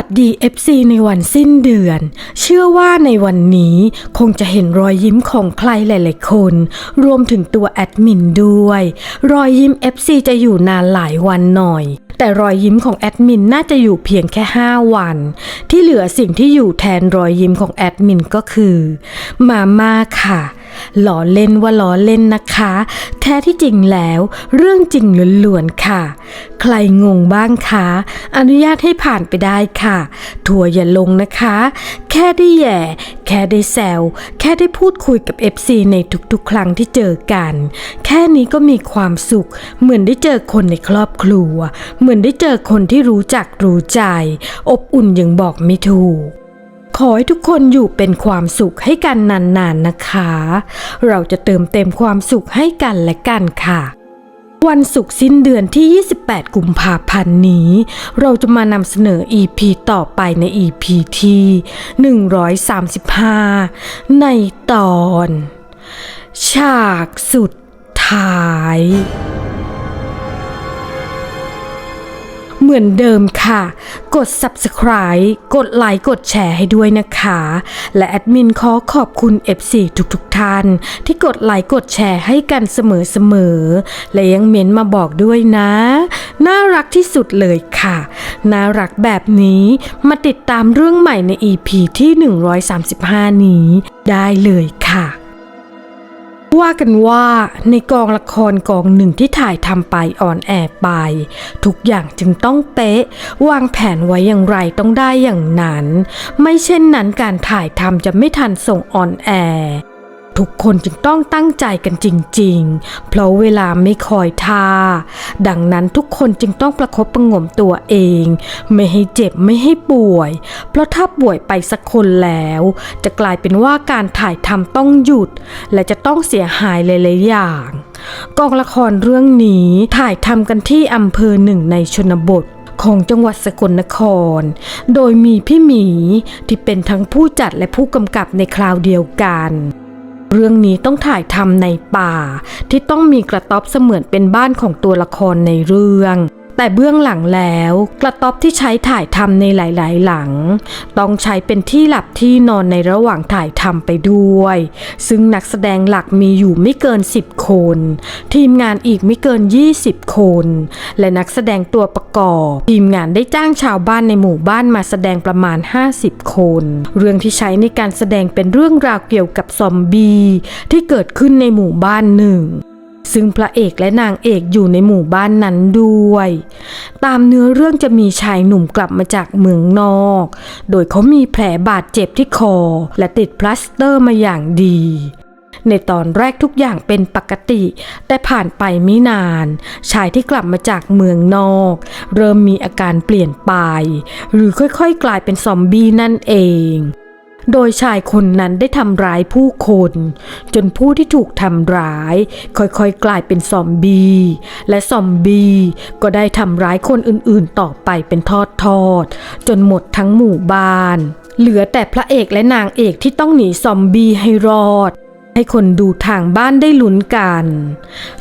วัสดี FC ในวันสิ้นเดือน เชื่อว่าในวันนี้คงจะเห็นรอยยิ้มของใครหลาย ๆ คน รวมถึงตัวแอดมินด้วย รอยยิ้ม FC จะอยู่นานหลายวันหน่อย แต่รอยยิ้มของแอดมินน่าจะอยู่เพียงแค่ 5 วัน ที่เหลือสิ่งที่อยู่แทนรอยยิ้มของแอดมินก็คือ มาม่าค่ะ ล้อเล่นว่าล้อเล่นนะคะ แท้ที่จริงแล้ว เรื่องจริงล้วนๆค่ะ ใครงงบ้างคะ อนุญาตให้ผ่านไปได้ค่ะ ทัวอย่าลงนะคะ แค่ได้แย่ แค่ได้แซว แค่ได้พูดคุยกับ FC ในทุกๆ ครั้งที่เจอกัน แค่นี้ก็มีความสุข เหมือนได้เจอคนในครอบครัว เหมือนได้เจอคนที่รู้จักรู้ใจ อบอุ่นยังบอกไม่ถูก ขอให้ทุกคนอยู่เป็นความสุขให้กันนานๆนนะคะ เราจะเติมเต็มความสุขให้กันและกันค่ะวันศุกร์สิ้นเดือนที่ 28 กุมภาพันธ์นี้ เราจะมานำเสนอ EP ต่อไปใน EP ที่ 135 ในตอน ฉากสุดท้าย เหมือนเดิมค่ะ กด subscribe กดไลค์กดแชร์ให้ด้วยนะคะ และแอดมินขอขอบคุณ FC ทุกๆทท่าน ที่กดไลค์กดแชร์ให้กันเสมอๆและยังเม้นมาบอกด้วยนะ น่ารักที่สุดเลยค่ะ น่ารักแบบนี้มาติดตามเรื่องใหม่ใน EP ที่ 135 นี้ได้เลยค่ะ ว่ากันว่าในกองละครกองหนึ่งที่ถ่ายทำไปออนแอร์ไป ทุกอย่างจึงต้องเป๊ะ วางแผนไว้อย่างไรต้องได้อย่างนั้น ไม่เช่นนั้นการถ่ายทำจะไม่ทันส่งออนแอร์ ทุกคนจึงต้องตั้งใจกันจริง ๆ เพราะเวลาไม่คอยท่า ดังนั้นทุกคนจึงต้องประคบประงมตัวเอง ไม่ให้เจ็บไม่ให้ป่วย เพราะถ้าป่วยไปสักคนแล้ว จะกลายเป็นว่าการถ่ายทำต้องหยุด และจะต้องเสียหายหลายๆอย่างกองละครเรื่องนี้ถ่ายทำกันที่อำเภอหนึ่งในชนบทของจังหวัดสกลนคร โดยมีพี่หมีที่เป็นทั้งผู้จัดและผู้กำกับในคราวเดียวกัน เรื่องนี้ต้องถ่ายทำในป่า ที่ต้องมีกระต๊อบเสมือนเป็นบ้านของตัวละครในเรื่อง แต่เบื้องหลังแล้วกระต๊อบที่ใช้ถ่ายทำในหลาย ๆ หลัง ต้องใช้เป็นที่หลับที่นอนในระหว่างถ่ายทำไปด้วย ซึ่งนักแสดงหลักมีอยู่ไม่เกิน 10 คน ทีมงานอีกไม่เกิน 20 คน และนักแสดงตัวประกอบ ทีมงานได้จ้างชาวบ้านในหมู่บ้านมาแสดงประมาณ 50 คน เรื่องที่ใช้ในการแสดงเป็นเรื่องราวเกี่ยวกับซอมบี้ที่เกิดขึ้นในหมู่บ้านหนึ่ง ซึ่งพระเอกและนางเอกอยู่ในหมู่บ้านนั้นด้วย ตามเนื้อเรื่องจะมีชายหนุ่มกลับมาจากเมืองนอก โดยเขามีแผลบาดเจ็บที่คอ และติดพลาสเตอร์มาอย่างดี ในตอนแรกทุกอย่างเป็นปกติ แต่ผ่านไปไม่นาน ชายที่กลับมาจากเมืองนอก เริ่มมีอาการเปลี่ยนไป หรือค่อยๆ กลายเป็นซอมบี้นั่นเอง โดยชายคนนั้นได้ทำร้ายผู้คน จนผู้ที่ถูกทำร้าย ค่อยๆ กลายเป็นซอมบี้และซอมบี้ก็ได้ทำร้ายคนอื่นๆต่อไปเป็นทอดๆจนหมดทั้งหมู่บ้าน เหลือแต่พระเอกและนางเอกที่ต้องหนีซอมบี้ให้รอด ให้คนดูทางบ้านได้ลุ้นกัน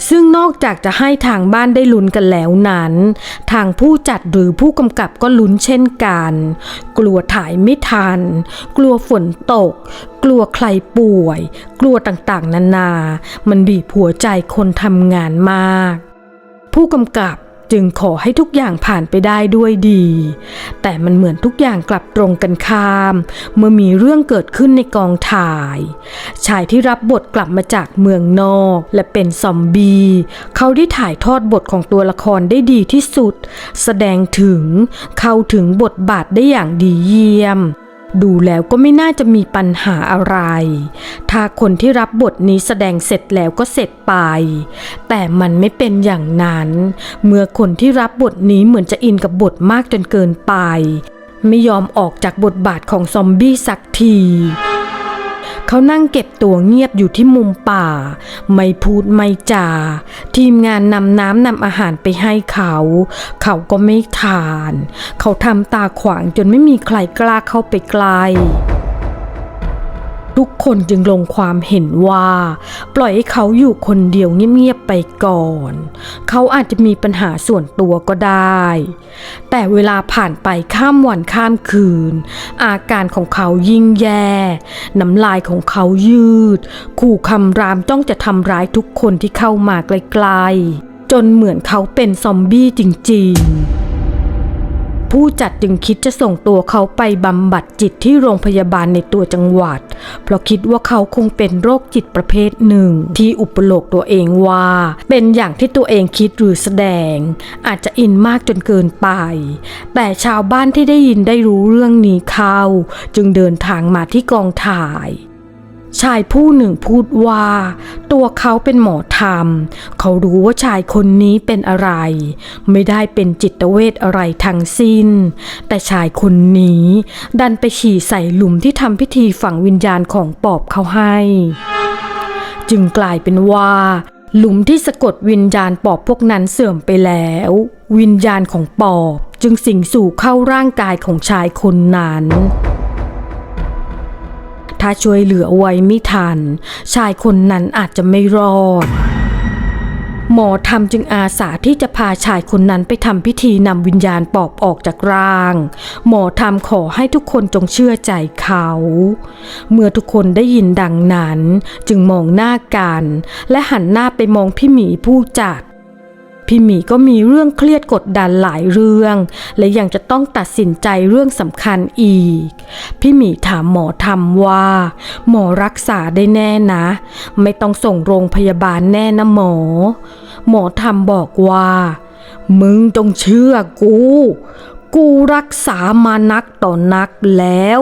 ซึ่งนอกจากจะให้ทางบ้านได้ลุ้นกันแล้วนั้น ทางผู้จัดหรือผู้กำกับก็ลุ้นเช่นกัน กลัวถ่ายไม่ทัน กลัวฝนตก กลัวใครป่วย กลัวต่างๆ นานา มันบีบหัวใจคนทำงานมาก ผู้กำกับ จึงขอให้ทุกอย่างผ่านไปได้ด้วยดี แต่มันเหมือนทุกอย่างกลับตรงกันข้าม เมื่อมีเรื่องเกิดขึ้นในกองถ่าย ชายที่รับบทกลับมาจากเมืองนอก และเป็นซอมบี้ เขาได้ถ่ายทอดบทของตัวละครได้ดีที่สุด แสดงถึงเข้าถึงบทบาทได้อย่างดีเยี่ยม ดูแล้วก็ไม่น่าจะมีปัญหาอะไร ถ้าคนที่รับบทนี้แสดงเสร็จแล้วก็เสร็จไป แต่มันไม่เป็นอย่างนั้น เมื่อคนที่รับบทนี้เหมือนจะอินกับบทมากจนเกินไป ไม่ยอมออกจากบทบาทของซอมบี้สักที เขานั่งเก็บตัวเงียบอยู่ที่มุมป่า ไม่พูดไม่จา ทีมงานนำน้ำนำอาหารไปให้เขา เขาก็ไม่ทาน เขาทำตาขวางจนไม่มีใครกล้าเข้าไปใกล้ ทุกคนจึงลงความเห็นว่า ปล่อยให้เขาอยู่คนเดียวเงียบๆไปก่อน เขาอาจจะมีปัญหาส่วนตัวก็ได้ แต่เวลาผ่านไปข้ามวันข้ามคืน อาการของเขายิ่งแย่น้ำลายของเขายืด ขู่คำรามจ้องจะทำร้ายทุกคนที่เข้ามาไกลๆจนเหมือนเขาเป็นซอมบี้จริงๆ ผู้จัดจึงคิดจะส่งตัวเขาไปบำบัดจิตที่โรงพยาบาลในตัวจังหวัด เพราะคิดว่าเขาคงเป็นโรคจิตประเภทหนึ่ง ที่อุปโลกตัวเองว่า เป็นอย่างที่ตัวเองคิดหรือแสดง อาจจะอินมากจนเกินไป แต่ชาวบ้านที่ได้ยินได้รู้เรื่องนี้เข้า จึงเดินทางมาที่กองถ่าย ชายผู้หนึ่งพูดว่า ตัวเขาเป็นหมอธรรม เขารู้ว่าชายคนนี้เป็นอะไร ไม่ได้เป็นจิตเวชอะไรทั้งสิ้น แต่ชายคนนี้ดันไปฉี่ใส่หลุมที่ทำพิธีฝังวิญญาณของปอบเขาให้ จึงกลายเป็นว่าหลุมที่สะกดวิญญาณปอบพวกนั้นเสื่อมไปแล้ว วิญญาณของปอบจึงสิงสู่เข้าร่างกายของชายคนนั้น ถ้าช่วยเหลือไว้ไม่ทัน ชายคนนั้นอาจจะไม่รอด หมอทำจึงอาสาที่จะพาชายคนนั้นไปทำพิธีนำวิญญาณปอบออกจากร่าง หมอทำขอให้ทุกคนจงเชื่อใจเขา เมื่อทุกคนได้ยินดังนั้น จึงมองหน้ากัน และหันหน้าไปมองพี่หมีผู้จัด พี่หมีก็มีเรื่องเครียดกดดันหลายเรื่อง และยังจะต้องตัดสินใจเรื่องสำคัญอีก พี่หมีถามหมอทำว่า หมอรักษาได้แน่นะ ไม่ต้องส่งโรงพยาบาลแน่นะหมอ หมอทำบอกว่า มึงต้องเชื่อกู กูรักษามานักต่อนักแล้ว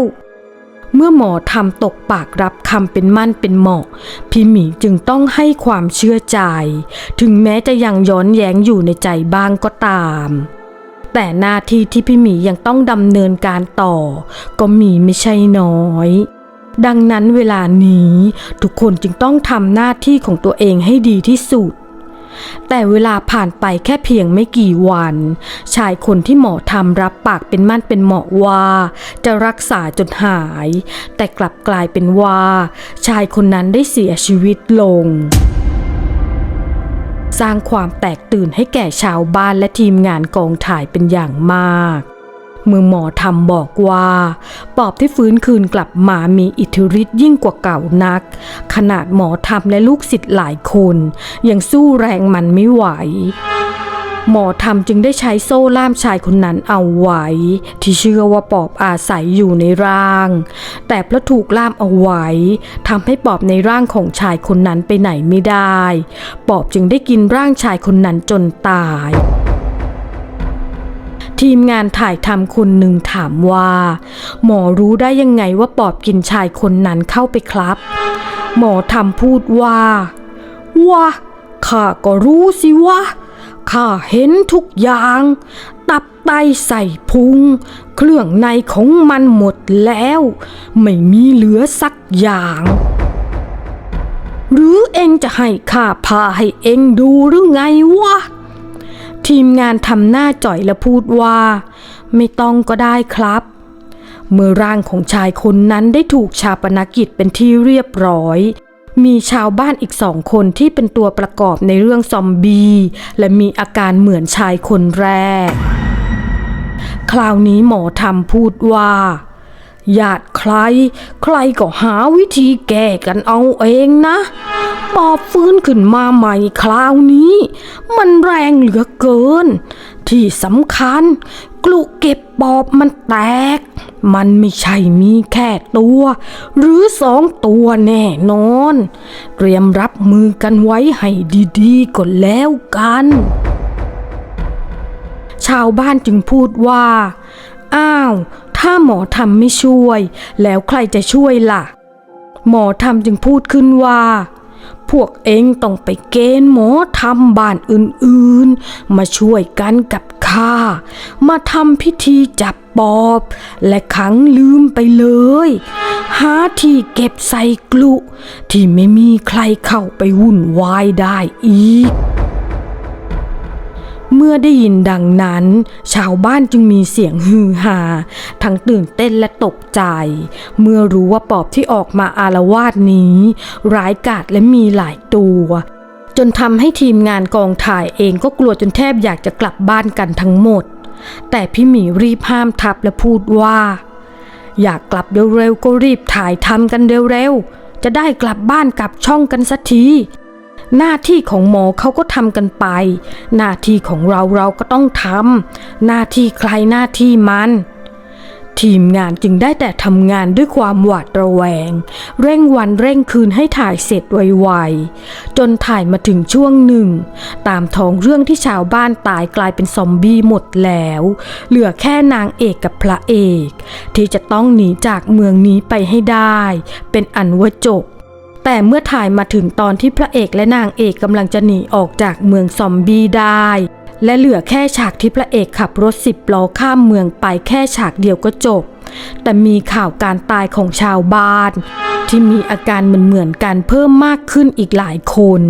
เมื่อหมอทำตกปากรับคำเป็นมั่นเป็นเหมาะ พี่หมีจึงต้องให้ความเชื่อใจ ถึงแม้จะยังย้อนแย้งอยู่ในใจบ้างก็ตามแต่หน้าที่ที่พี่หมียังต้องดำเนินการต่อ ก็มีไม่ใช่น้อย ดังนั้นเวลานี้ทุกคนจึงต้องทำหน้าที่ของตัวเองให้ดีที่สุด แต่เวลาผ่านไปแค่เพียงไม่กี่วัน ชายคนที่หมอทำรับปากเป็นมั่นเป็นเหมาะว่า จะรักษาจนหาย แต่กลับกลายเป็นว่า ชายคนนั้นได้เสียชีวิตลงสร้างความแตกตื่นให้แก่ชาวบ้านและทีมงานกองถ่ายเป็นอย่างมาก เมื่อหมอทำบอกว่า ปอบที่ฟื้นคืนกลับมามีอิทธิฤทธิ์ยิ่งกว่าเก่านัก ขนาดหมอทำและลูกศิษย์หลายคน ยังสู้แรงมันไม่ไหวหมอทำจึงได้ใช้โซ่ล่ามชายคนนั้นเอาไว้ ที่เชื่อว่าปอบอาศัยอยู่ในร่าง แต่เพราะถูกล่ามเอาไว้ทำให้ปอบในร่างของชายคนนั้นไปไหนไม่ได้ ปอบจึงได้กินร่างชายคนนั้นจนตาย ทีมงานถ่ายทำคนหนึ่งถามว่า หมอรู้ได้ยังไงว่าปอบกินชายคนนั้นเข้าไปครับ หมอทำพูดว่าว่าข้าก็รู้สิวะข้าเห็นทุกอย่าง ตับไตใส่พุง เครื่องในของมันหมดแล้ว ไม่มีเหลือสักอย่าง หรือเองจะให้ข้าพาให้เองดูหรือไงวะ ทีมงานทำหน้าจ่อยและพูดว่า ไม่ต้องก็ได้ครับ เมื่อร่างของชายคนนั้นได้ถูกชาปนกิจเป็นที่เรียบร้อย มีชาวบ้านอีกสองคนที่เป็นตัวประกอบในเรื่องซอมบี้และมีอาการเหมือนชายคนแรก คราวนี้หมอทำพูดว่า ญาติใคร ใครก็หาวิธีแก้กันเอาเองนะปอบฟื้นขึ้นมาใหม่คราวนี้ มันแรงเหลือเกิน ที่สำคัญ กลุเก็บปอบมันแตก มันไม่ใช่มีแค่ตัว หรือสองตัวแน่นอน เตรียมรับมือกันไว้ให้ดีๆก่อนแล้วกัน ชาวบ้านจึงพูดว่า อ้าว ถ้าหมอทำไม่ช่วย แล้วใครจะช่วยล่ะ หมอทำจึงพูดขึ้นว่า พวกเองต้องไปเกณฑ์หมอทำบ้านอื่นๆ มาช่วยกันกับข้า มาทำพิธีจับปอบ และขังลืมไปเลย หาที่เก็บใส่กลุ ที่ไม่มีใครเข้าไปวุ่นวายได้อีก เมื่อได้ยินดังนั้น ชาวบ้านจึงมีเสียงฮือฮาทั้งตื่นเต้นและตกใจ เมื่อรู้ว่าปอบที่ออกมาอารวาสนี้ ร้ายกาจและมีหลายตัว จนทำให้ทีมงานกองถ่ายเองก็กลัวจนแทบอยากจะกลับบ้านกันทั้งหมด แต่พี่หมีรีบห้ามทับและพูดว่า อยากกลับเร็วๆก็รีบถ่ายทำกันเร็วๆจะได้กลับบ้านกลับช่องกันสักที หน้าที่ของหมอเขาก็ทำกันไป หน้าที่ของเราเราก็ต้องทำหน้าที่ใครหน้าที่มัน ทีมงานจึงได้แต่ทำงานด้วยความหวาดระแวง เร่งวันเร่งคืนให้ถ่ายเสร็จไวๆ จนถ่ายมาถึงช่วงหนึ่ง ตามท้องเรื่องที่ชาวบ้านตายกลายเป็นซอมบี้หมดแล้ว เหลือแค่นางเอกกับพระเอก ที่จะต้องหนีจากเมืองนี้ไปให้ได้ เป็นอันว่าจบ แต่เมื่อถ่ายมาถึงตอนที่พระเอกและนางเอกกำลังจะหนีออกจากเมืองซอมบี้ได้ และเหลือแค่ฉากที่พระเอกขับรถสิบล้อข้ามเมืองไปแค่ฉากเดียวก็จบ แต่มีข่าวการตายของชาวบ้าน ที่มีอาการเหมือนๆกันเพิ่มมากขึ้นอีกหลายคน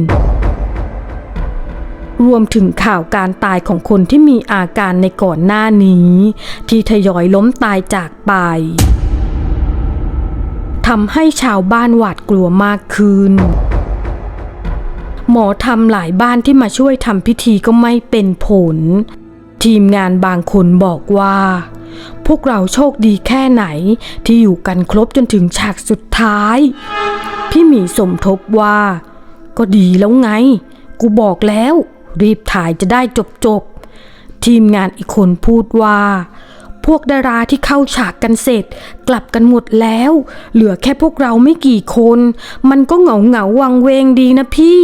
รวมถึงข่าวการตายของคนที่มีอาการในก่อนหน้านี้ ที่ทยอยล้มตายจากไป ทำให้ชาวบ้านหวาดกลัวมากขึ้น หมอทำหลายบ้านที่มาช่วยทำพิธีก็ไม่เป็นผล ทีมงานบางคนบอกว่า พวกเราโชคดีแค่ไหนที่อยู่กันครบจนถึงฉากสุดท้าย พี่หมีสมทบว่า ก็ดีแล้วไง กูบอกแล้ว รีบถ่ายจะได้จบจบๆทีมงานอีกคนพูดว่า พวกดาราที่เข้าฉากกันเสร็จ กลับกันหมดแล้ว เหลือแค่พวกเราไม่กี่คน มันก็เหงาเหงาวังเวงดีนะพี่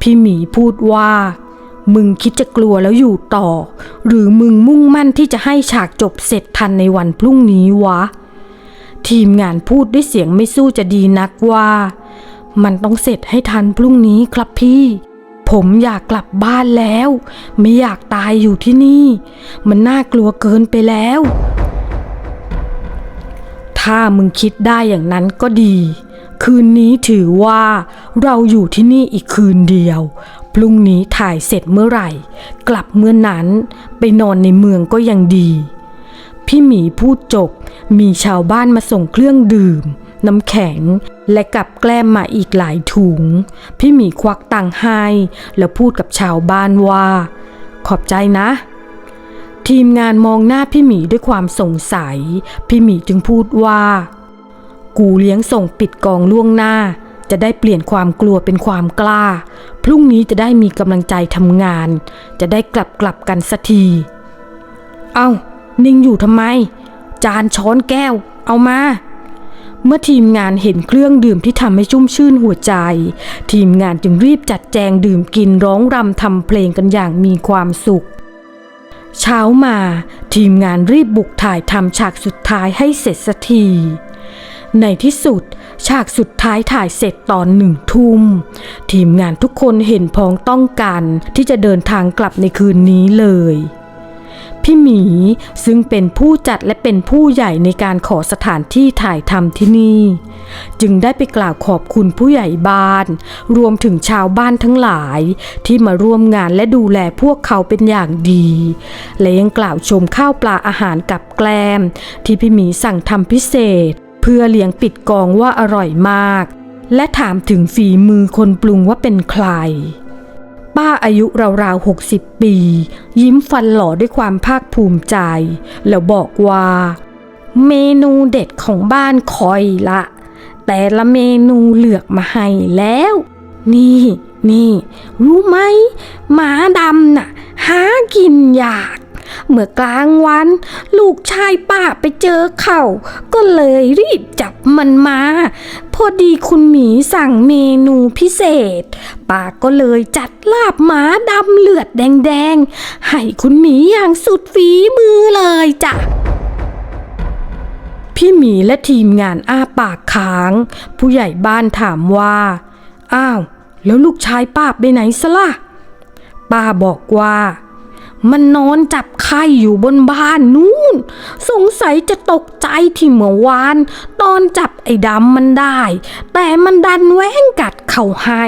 พี่หมีพูดว่า มึงคิดจะกลัวแล้วอยู่ต่อ หรือมึงมุ่งมั่นที่จะให้ฉากจบเสร็จทันในวันพรุ่งนี้วะ ทีมงานพูดด้วยเสียงไม่สู้จะดีนักว่า มันต้องเสร็จให้ทันพรุ่งนี้ครับพี่ ผมอยากกลับบ้านแล้ว ไม่อยากตายอยู่ที่นี่ มันน่ากลัวเกินไปแล้ว ถ้ามึงคิดได้อย่างนั้นก็ดี คืนนี้ถือว่าเราอยู่ที่นี่อีกคืนเดียว พรุ่งนี้ถ่ายเสร็จเมื่อไหร่ กลับเมื่อนั้นไปนอนในเมืองก็ยังดี พี่หมีพูดจบ มีชาวบ้านมาส่งเครื่องดื่ม น้ำแข็ง และกับแกล้มมาอีกหลายถุง พี่หมีควักตังให้ แล้วพูดกับชาวบ้านว่า ขอบใจนะ ทีมงานมองหน้าพี่หมีด้วยความสงสัย พี่หมีจึงพูดว่า กูเลี้ยงส่งปิดกองล่วงหน้า จะได้เปลี่ยนความกลัวเป็นความกล้า พรุ่งนี้จะได้มีกำลังใจทำงาน จะได้กลับกลับกันสักที เอา้า นิ่งอยู่ทำไม จานช้อนแก้ว เอามา เมื่อทีมงานเห็นเครื่องดื่มที่ทำให้ชุ่มชื่นหัวใจ ทีมงานจึงรีบจัดแจงดื่มกินร้องรำทำเพลงกันอย่างมีความสุข เช้ามา ทีมงานรีบบุกถ่ายทำฉากสุดท้ายให้เสร็จสักที ในที่สุด ฉากสุดท้ายถ่ายเสร็จตอนหนึ่งทุ่ม ทีมงานทุกคนเห็นพ้องต้องกันที่จะเดินทางกลับในคืนนี้เลย พี่หมี ซึ่งเป็นผู้จัดและเป็นผู้ใหญ่ในการขอสถานที่ถ่ายทำที่นี่ จึงได้ไปกล่าวขอบคุณผู้ใหญ่บ้าน รวมถึงชาวบ้านทั้งหลาย ที่มาร่วมงานและดูแลพวกเขาเป็นอย่างดี และยังกล่าวชมข้าวปลาอาหารกับแกล้ม ที่พี่หมีสั่งทำพิเศษ เพื่อเลี้ยงปิดกองว่าอร่อยมาก และถามถึงฝีมือคนปรุงว่าเป็นใคร ป้าอายุราวๆ60ปี ยิ้มฟันหล่อด้วยความภาคภูมิใจ แล้วบอกว่า เมนูเด็ดของบ้านคอยละ แต่ละเมนูเลือกมาให้แล้ว นี่นี่ รู้ไหมหมาดำน่ะ หากินยาก เมื่อกลางวัน ลูกชายป้าไปเจอเขา ก็เลยรีบจับมันมา พอดีคุณหมีสั่งเมนูพิเศษ ป้าก็เลยจัดลาบหมาดำเลือดแดงๆ ให้คุณหมีอย่างสุดฝีมือเลยจ้ะพี่หมีและทีมงานอ้าปากค้าง ผู้ใหญ่บ้านถามว่า อ้าว แล้วลูกชายป้าไปไหนซะล่ะ ป้าบอกว่า มันนอนจับไข่อยู่บนบ้านนู่น สงสัยจะตกใจที่เมื่อวาน ตอนจับไอ้ดำมันได้ แต่มันดันแว้งกัดเข่าให้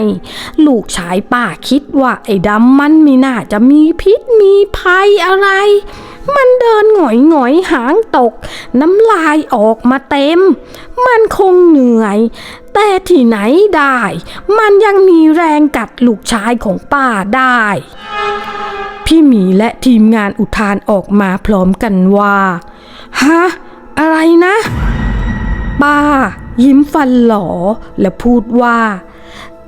ลูกชายป้าคิดว่าไอ้ดำมันไม่น่าจะมีพิษมีภัยอะไร มันเดินหงอยหงอยหางตก น้ำลายออกมาเต็ม มันคงเหนื่อย แต่ที่ไหนได้ มันยังมีแรงกัดลูกชายของป้าได้ พี่หมีและทีมงานอุทานออกมาพร้อมกันว่าฮะอะไรนะ ป้า ยิ้มฟันหลอและพูดว่า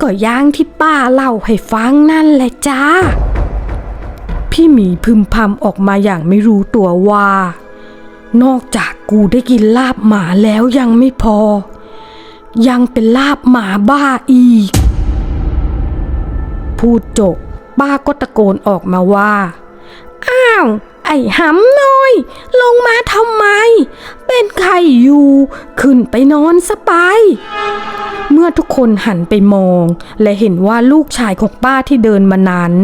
ก็ย่างที่ป้าเล่าให้ฟังนั่นแหละจ้า พี่หมีพึมพำออกมาอย่างไม่รู้ตัวว่า นอกจากกูได้กินลาบหมาแล้วยังไม่พอ ยังเป็นลาบหมาบ้าอีก พูดจบป้าก็ตะโกนออกมาว่า อ้าว ไอ้หำน้อย ลงมาทำไม เป็นใครอยู่ ขึ้นไปนอนสบาย เมื่อทุกคนหันไปมอง และเห็นว่าลูกชายของป้าที่เดินมานั้น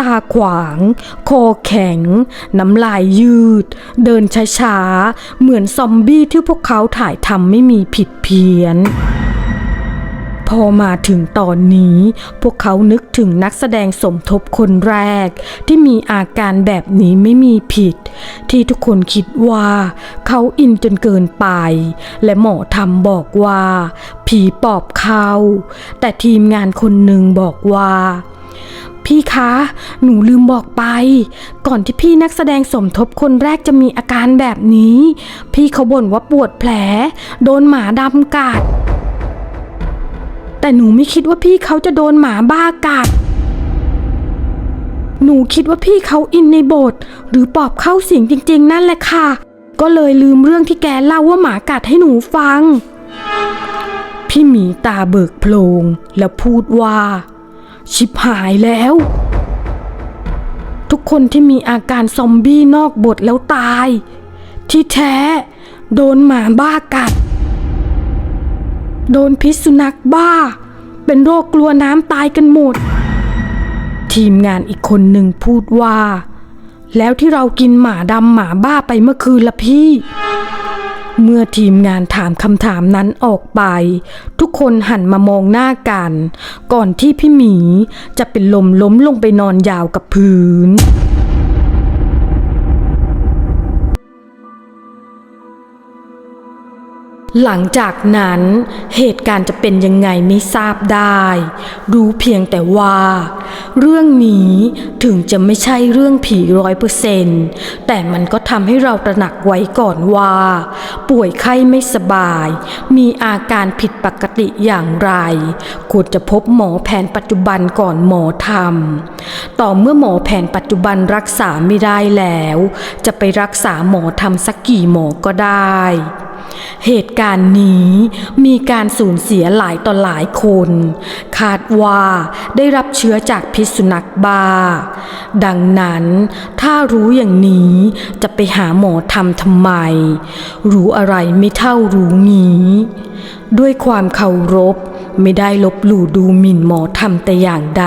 ตาขวาง คอแข็ง น้ำลายยืด เดินช้าๆ เหมือนซอมบี้ที่พวกเขาถ่ายทำไม่มีผิดเพี้ยน อมาถึงตอนนี้ พวกเขานึกถึงนักแสดงสมทบคนแรก ที่มีอาการแบบนี้ไม่มีผิด ที่ทุกคนคิดว่า เขาอินจนเกินไป และหมอทำบอกว่า ผีปอบเขาแต่ทีมงานคนหนึ่งบอกว่าพี่คะ หนูลืมบอกไป ก่อนที่พี่นักแสดงสมทบคนแรกจะมีอาการแบบนี้ พี่เขาบ่นว่าปวดแผล โดนหมาดำกัด แต่หนูไม่คิดว่าพี่เขาจะโดนหมาบ้ากัด หนูคิดว่าพี่เขาอินในบทหรือปอบเข้าสิงจริง ๆ นั่นแหละค่ะ ก็เลยลืมเรื่องที่แกเล่าว่าหมากัดให้หนูฟัง พี่หมีตาเบิกโพลงแล้วพูดว่า ชิบหายแล้ว ทุกคนที่มีอาการซอมบี้นอกบทแล้วตาย ที่แท้ โดนหมาบ้ากัด โดนพิษสุนัขบ้า เป็นโรคกลัวน้ำตายกันหมด ทีมงานอีกคนหนึ่งพูดว่า แล้วที่เรากินหมาดำหมาบ้าไปเมื่อคืนละพี่ เมื่อทีมงานถามคำถามนั้นออกไป ทุกคนหันมามองหน้ากัน ก่อนที่พี่หมีจะเป็นลมล้มลงไปนอนยาวกับพื้น หลังจากนั้นเหตุการณ์จะเป็นยังไงไม่ทราบได้ รู้เพียงแต่ว่า เรื่องนี้ถึงจะไม่ใช่เรื่องผีร้อยเปอร์เซนต์แต่มันก็ทำให้เราตระหนักไว้ก่อนว่า ป่วยไข้ไม่สบาย มีอาการผิดปกติอย่างไร ควรจะพบหมอแผนปัจจุบันก่อนหมอทำต่อเมื่อหมอแผนปัจจุบันรักษาไม่ได้แล้ว จะไปรักษาหมอทำสักกี่หมอก็ได้ เหตุการณ์นี้มีการสูญเสียหลายต่อหลายคน คาดว่าได้รับเชื้อจากพิษสุนัขบ้า ดังนั้นถ้ารู้อย่างนี้จะไปหาหมอทำทำไม รู้อะไรไม่เท่ารู้งี้ ด้วยความเคารพ ไม่ได้ลบหลู่ดูหมิ่นหมอทำแต่อย่างใด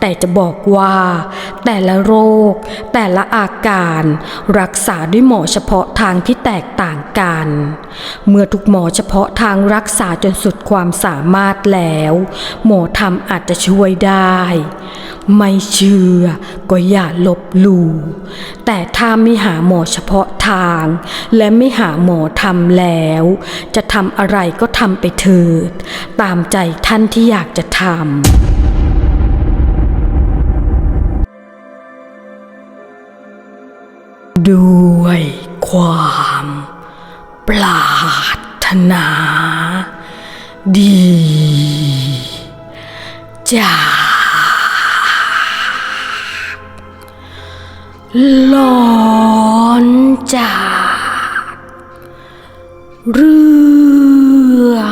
แต่จะบอกว่า แต่ละโรค แต่ละอาการ รักษาด้วยหมอเฉพาะทางที่แตกต่างกัน เมื่อทุกหมอเฉพาะทางรักษาจนสุดความสามารถแล้ว หมอทำอาจจะช่วยได้ ไม่เชื่อก็อย่าลบหลู่แต่ถ้าไม่หาหมอเฉพาะทาง และไม่หาหมอทำแล้ว จะทำอะไรก็ทำไปเถิดตามใจท่านที่อยากจะทำด้วยความปรารถนา ดีจากหลอนจากเรื่อง